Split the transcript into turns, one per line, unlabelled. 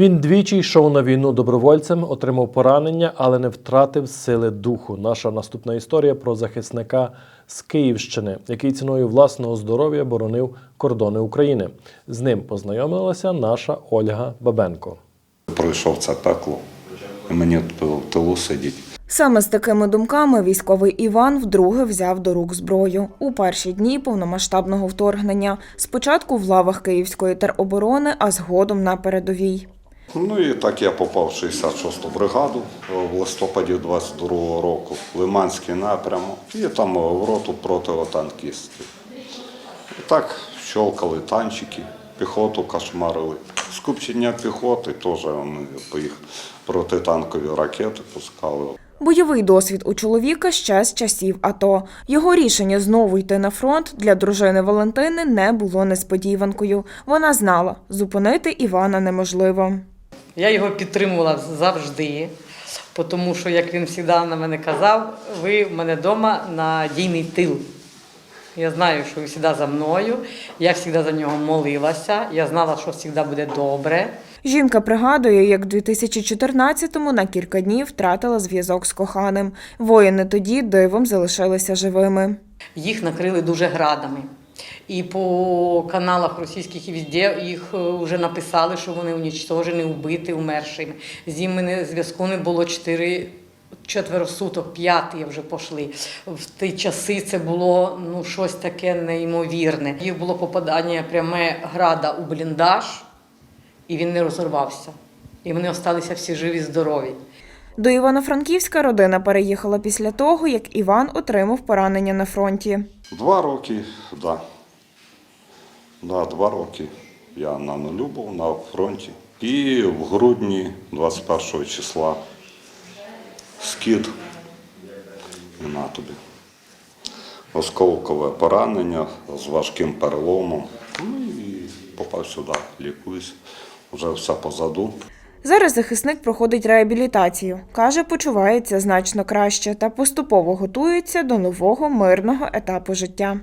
Він двічі йшов на війну добровольцем, отримав поранення, але не втратив сили духу. Наша наступна історія про захисника з Київщини, який ціною власного здоров'я боронив кордони України. З ним познайомилася наша Ольга Бабенко.
Пройшов це пекло, і мені в тилу сидіть.
Саме з такими думками військовий Іван вдруге взяв до рук зброю у перші дні повномасштабного вторгнення. Спочатку в лавах Київської тероборони, а згодом на передовій.
Ну і так я попав в 66-ту бригаду в листопаді 22-го року, Лиманський напрямок, і там в роту противотанкістів. І так щолкали танчики, піхоту кошмарили. Скупчення піхоти теж ми по їх протитанкові ракети пускали.
Бойовий досвід у чоловіка ще з часів АТО. Його рішення знову йти на фронт для дружини Валентини не було несподіванкою. Вона знала, зупинити Івана неможливо.
Я його підтримувала завжди, тому що, як він завжди на мене казав, ви в мене вдома надійний тил. Я знаю, що ви завжди за мною, я завжди за нього молилася, я знала, що завжди буде добре.
Жінка пригадує, як в 2014-му на кілька днів втратила зв'язок з коханим. Воїни тоді дивом залишилися живими.
Їх накрили дуже градами. І по каналах російських і везде їх е, вже написали, що вони унічтожені, вбиті, умершими. З ними зв'язку не було чотири. Четверо суток, п'яті вже пішли. В ті часи це було ну, щось таке неймовірне. Їх було попадання пряме града у бліндаж, і він не розорвався. І вони залишилися всі живі, здорові.
До Івано-Франківська родина переїхала після того, як Іван отримав поранення на фронті.
Два роки, так. Да. Да, два роки я на нулю був на фронті. І в грудні 21 числа скид на тобі. Осколкове поранення з важким переломом. Ну і попав сюди, лікуюсь. Вже все позаду.
Зараз захисник проходить реабілітацію. Каже, почувається значно краще та поступово готується до нового мирного етапу життя.